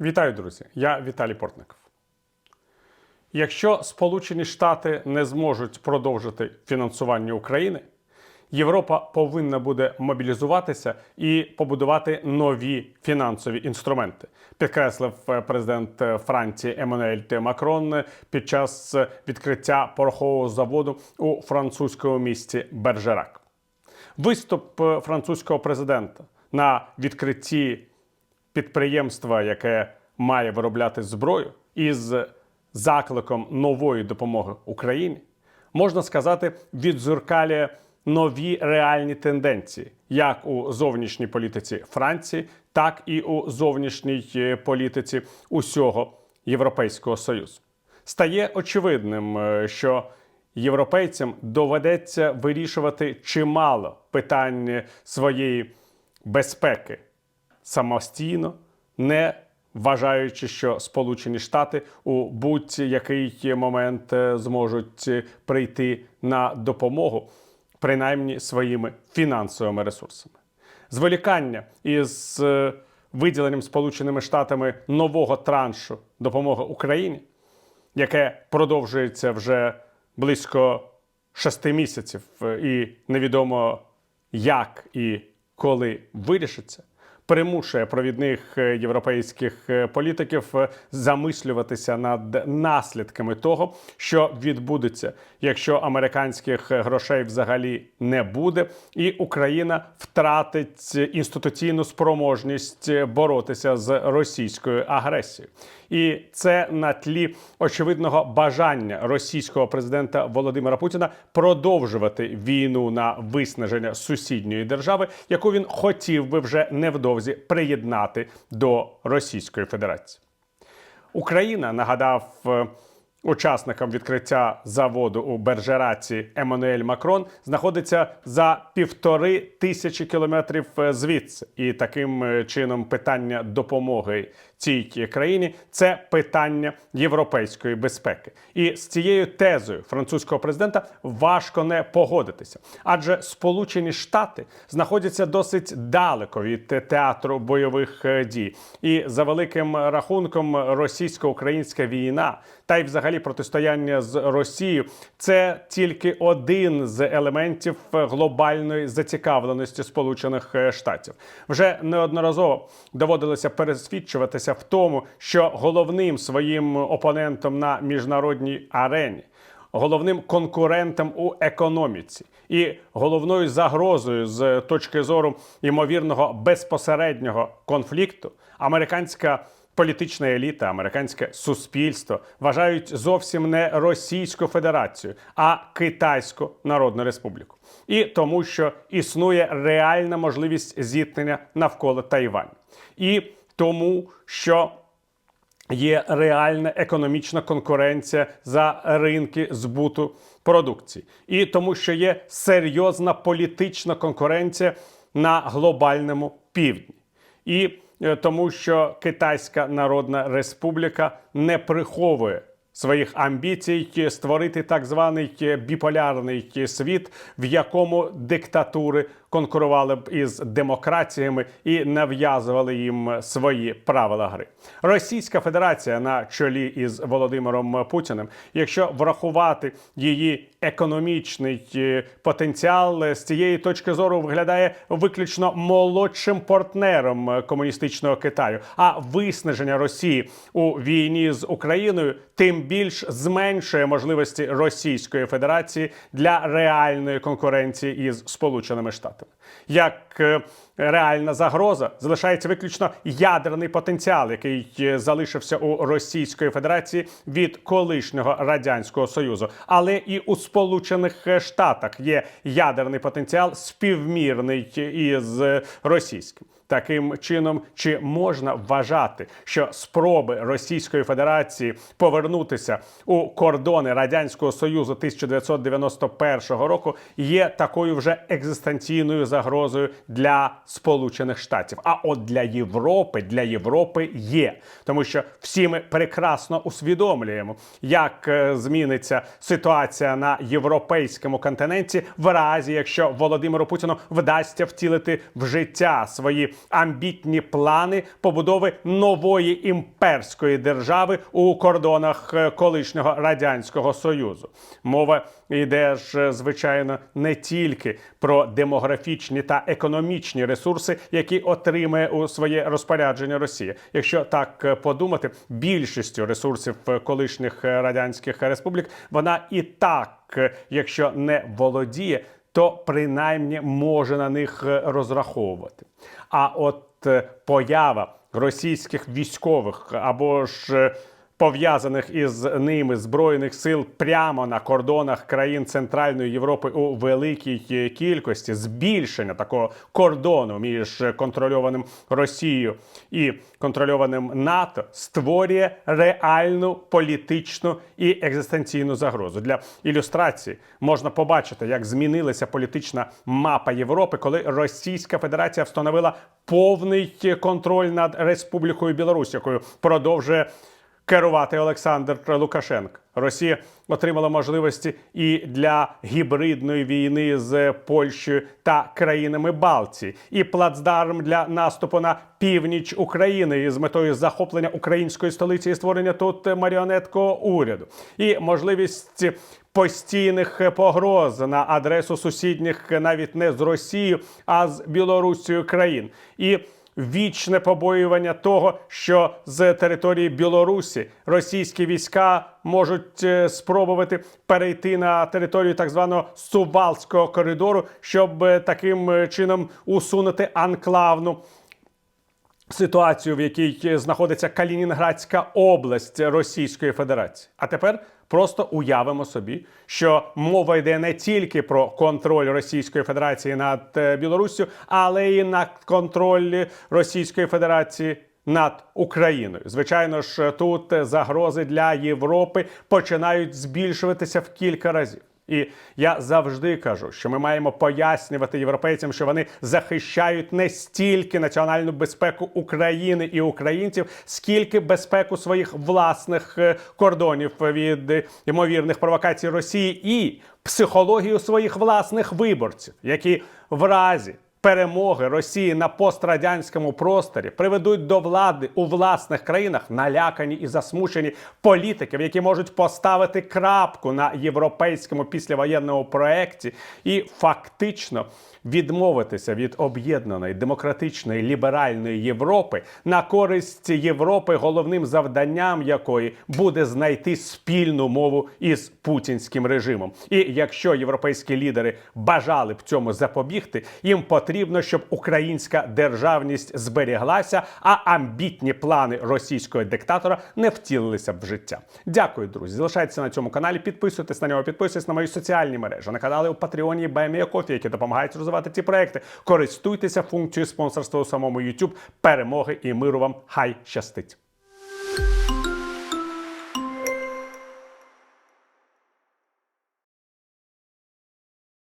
Вітаю, друзі! Я Віталій Портников. Якщо Сполучені Штати не зможуть продовжити фінансування України, Європа повинна буде мобілізуватися і побудувати нові фінансові інструменти, підкреслив е, президент е, Франції Еммануель. Макрон під час відкриття порохового заводу у французькому місті Бержерак. Виступ е, французького президента на відкритті підприємства, яке має виробляти зброю, із закликом нової допомоги Україні, можна сказати, відзеркалює нові реальні тенденції, як у зовнішній політиці Франції, так і у зовнішній е, політиці усього Європейського Союзу. Стає очевидним, е, що європейцям доведеться вирішувати чимало питань своєї безпеки самостійно, не вважаючи, що Сполучені Штати у будь-який момент е, зможуть е, прийти на допомогу, принаймні своїми фінансовими ресурсами. Зволікання із е, виділенням Сполученими Штатами нового траншу допомоги Україні, яке продовжується вже близько шести місяців, і невідомо як і коли вирішиться, примушує провідних е, європейських е, політиків е, замислюватися над наслідками того, що відбудеться, якщо американських грошей взагалі не буде, і Україна втратить інституційну спроможність боротися з російською агресією. І це на тлі очевидного бажання російського президента Володимира Путіна продовжувати війну на виснаження сусідньої держави, яку він хотів би вже невдовзі приєднати до Російської Федерації. Україна нагадав е, учасникам відкриття заводу у Бержераці Еммануель Макрон знаходиться за півтори тисячі кілометрів е, звідси, і таким е, чином питання допомоги цій країні це питання європейської безпеки. І з цією тезою французького президента важко не погодитися, адже Сполучені Штати знаходяться досить далеко від театру бойових е, дій, і за великим рахунком російсько-українська війна та й взагалі протистояння з Росією це тільки один з елементів глобальної зацікавленості Сполучених е, Штатів. Вже неодноразово доводилося пересвідчуватися в тому, що головним своїм опонентом на міжнародній арені. Головним конкурентом у економіці і головною загрозою з точки зору ймовірного безпосереднього конфлікту американська політична еліта, американське суспільство вважають зовсім не Російську Федерацію, а Китайську Народну Республіку. І тому, що існує реальна можливість зіткнення навколо Тайваню. І тому, що є реальна економічна конкуренція за ринки збуту продукції, і тому, що є серйозна політична конкуренція на глобальному півдні. І е, тому, що Китайська Народна Республіка не приховує своїх амбіцій створити так званий е, біполярний е, світ, в якому диктатури конкурували б із демократіями і нав'язували їм свої правила гри. Російська Федерація на чолі із Володимиром Путіним, якщо врахувати її економічний е, потенціал, з цієї точки зору виглядає виключно молодшим партнером комуністичного Китаю. А виснаження Росії у війні з Україною тим більш зменшує можливості Російської Федерації для реальної конкуренції із Сполученими Штатами. Як е, реальна загроза залишається виключно ядерний потенціал, який е, залишився у Російської Федерації від колишнього радянського союзу, але і у Сполучених Штатах є ядерний потенціал співмірний із е, російським. Таким чином, чи можна вважати, що спроби Російської Федерації повернутися у кордони Радянського Союзу 1991 року є такою вже екзистенційною загрозою для Сполучених Штатів? А от для Європи, для Європи є, тому що всі ми прекрасно усвідомлюємо, як е, зміниться ситуація на європейському континенті в разі, якщо Володимиру Путіну вдасться втілити в життя свої амбітні плани побудови нової імперської держави у кордонах е, колишнього радянського союзу. Мова йде ж, звичайно, не тільки про демографічні та економічні ресурси, які отримає у своє розпорядження Росія. Якщо так е, подумати, більшістю ресурсів е, колишніх е, радянських республік вона і так, е, якщо не володіє, то принаймні може на них е, розраховувати. А от е, поява російських військових або ж е, пов'язаних із ними збройних сил прямо на кордонах країн Центральної Європи у великій кількості, збільшення такого кордону між контрольованим Росією і контрольованим НАТО створює реальну політичну і екзистенційну загрозу. Для ілюстрації можна побачити, як змінилася політична мапа Європи, коли Російська Федерація встановила повний контроль над Республікою Білорусь, якою продовжує керувати Олександр Лукашенко. Росія отримала можливості і для гібридної війни з Польщею та країнами Балтії, і плацдарм для наступу на північ України із метою захоплення української столиці і створення тут маріонеткового уряду, і можливість постійних погроз на адресу сусідніх навіть не з Росією, а з Білоруссю країн. І вічне побоювання того, що з території Білорусі російські війська можуть е, спробувати перейти на територію так званого Сувалського коридору, щоб е, таким е, чином усунути анклавну ситуацію, в якій знаходиться Калінінградська область Російської Федерації. А тепер просто уявимо собі, що мова йде не тільки про контроль Російської Федерації над е, Білоруссю, але й на контроль Російської Федерації. Над Україною, звичайно ж, тут загрози для Європи починають збільшуватися в кілька разів. І я завжди кажу, що ми маємо пояснювати європейцям, що вони захищають не стільки національну безпеку України і українців, скільки безпеку своїх власних е, кордонів від е, ймовірних провокацій Росії і психологію своїх власних виборців, які в разі перемоги Росії на пострадянському просторі приведуть до влади у власних країнах налякані і засмучені політиків, які можуть поставити крапку на європейському післявоєнному проекті і фактично відмовитися від об'єднаної демократичної ліберальної Європи на користь Європи, головним завданням якої буде знайти спільну мову із путінським режимом. І якщо європейські лідери бажали б цьому запобігти, їм потрібно, щоб українська державність зберіглася, а амбітні плани російського диктатора не втілилися в життя. Дякую, друзі. Залишайтеся на цьому каналі, підписуйтесь на нього, підписуйтесь на мої соціальні мережі, на канали у Патреоні і Кофі, які допомагають розвивати ці проекти. Користуйтеся функцією спонсорства у самому YouTube. Перемоги і миру вам. Хай щастить!